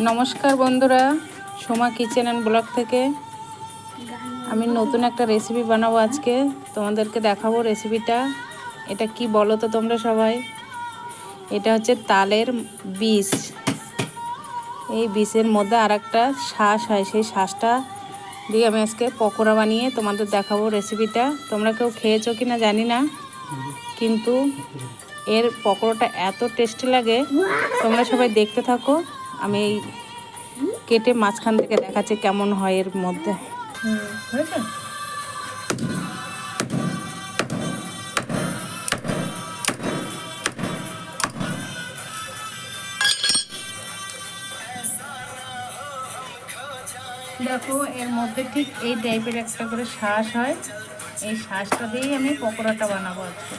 নমস্কার বন্ধুরা, Soma kitchen and blog থেকে। আমি নতুন একটা রেসিপি বানাবো আজকে, তোমাদেরকে দেখাবো রেসিপিটা এটা কি বলো তো তোমরা সবাই? এটা হচ্ছে তালের বীজ এই বীজের মধ্যে আর একটা শ্বাস হয়, সেই শ্বাসটা দিয়ে আমি আজকে পকোড়া বানিয়ে তোমাদের দেখাবো রেসিপিটা তোমরা কেউ খেয়েছো কি না জানি না, কিন্তু এর পকোড়াটা এত টেস্টি লাগে। তোমরা সবাই দেখতে থাকো। আমি এই কেটে মাঝখান থেকে দেখাচ্ছি কেমন হয় এর মধ্যে। দেখো, এর মধ্যে ঠিক এই টাইপের একটা করে শ্বাস হয়। এই শ্বাসটা দিয়েই আমি পকোড়াটা বানাবো আজকে।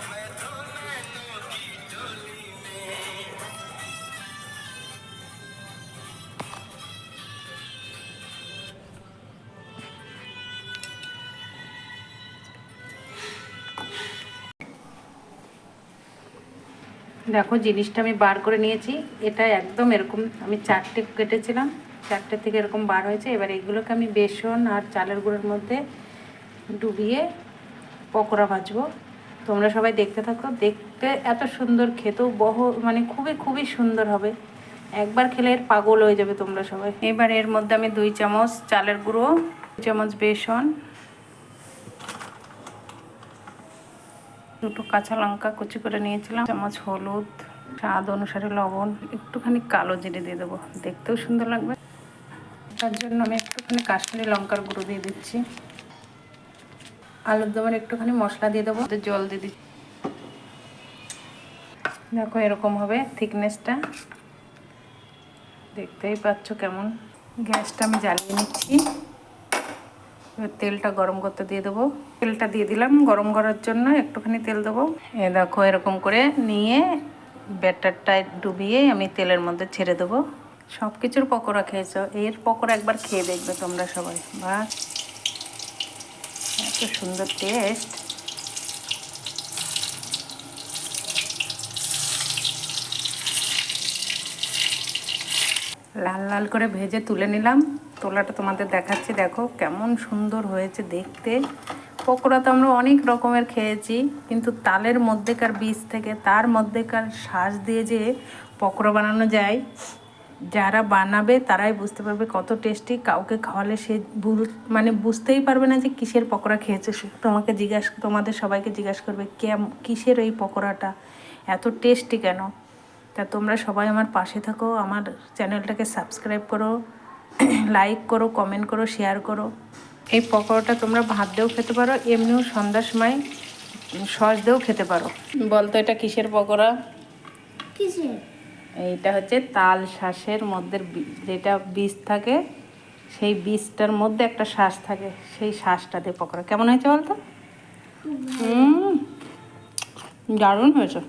দেখো, জিনিসটা আমি বার করে নিয়েছি। এটা একদম এরকম, আমি চারটে কেটেছিলাম। চারটে থেকে এরকম বার হয়েছে। এবার এগুলোকে আমি বেসন আর চালের গুঁড়োর মধ্যে ডুবিয়ে পকোড়া ভাজবো। তোমরা সবাই দেখতে থাকো। দেখতে এত সুন্দর খেতেও বহ মানে খুবই খুবই সুন্দর হবে। একবার খেলে এর পাগল হয়ে যাবে তোমরা সবাই। এবার এর মধ্যে আমি দুই চামচ চালের গুঁড়ো চামচ বেসন দুটো কাঁচা লঙ্কা কুচি করে নিয়েছিলাম, চামচ হলুদ, স্বাদ অনুসারে লবণ, একটুখানি কালো জিরে দিয়ে দেবো। দেখতেও সুন্দর লাগবে। তার জন্য আমি একটুখানি কাশ্মীরি লঙ্কার গুঁড়ো দিয়ে দিচ্ছি। আলুর দমের একটুখানি মশলা দিয়ে দেবো জল দিয়ে দিচ্ছি। দেখো এরকম হবে থিকনেসটা। দেখতেই পাচ্ছ কেমন। গ্যাসটা আমি জ্বালিয়ে নিচ্ছি। তেলটা গরম করতে দিয়ে দেবো। তেলটা দিয়ে দিলাম, গরম করার জন্য একটুখানি তেল দেবো। এ দেখো এরকম করে নিয়ে ব্যাটারটা ডুবিয়ে আমি তেলের মধ্যে ছেড়ে দেবো। সব কিছুর পকোড়া খেয়েছ, এর পকোড়া একবার খেয়ে দেখবে তোমরা সবাই। বা এত সুন্দর টেস্ট লাল লাল করে ভেজে তুলে নিলাম। তোলাটা তোমাদের দেখাচ্ছি, দেখো কেমন সুন্দর হয়েছে দেখতে। পকোড়া তো আমরা অনেক রকমের খেয়েছি, কিন্তু তালের মধ্যেকার বীজ থেকে তার মধ্যেকার শ্বাস দিয়ে যে পকোড়া বানানো যায়, যারা বানাবে তারাই বুঝতে পারবে কত টেস্টি। কাউকে খাওয়ালে সে মানে বুঝতেই পারবে না যে কিসের পকোড়া খেয়েছে। তোমাকে জিজ্ঞাসা, তোমাদের সবাইকে জিজ্ঞাসা করবে, কেম, কিসের এই পকোড়াটা? এত টেস্টি কেন? তা তোমরা সবাই আমার পাশে থাকো আমার চ্যানেলটাকে সাবস্ক্রাইব করো লাইক করো কমেন্ট করো শেয়ার করো। এই পকোড়াটা তোমরা ভাত দিয়েও খেতে পারো এমনিও সন্ধ্যার সময় সস দিয়েও খেতে পারো। বলতো এটা কিসের পকোড়া? কিসের? এইটা হচ্ছে তাল শ্বাসের মধ্যে যেটা বীজ থাকে সেই বীজটার মধ্যে একটা শ্বাস থাকে সেই শ্বাসটা দিয়ে পকোড়া। কেমন হয়েছে বলতো? হুম দারুণ হয়েছে।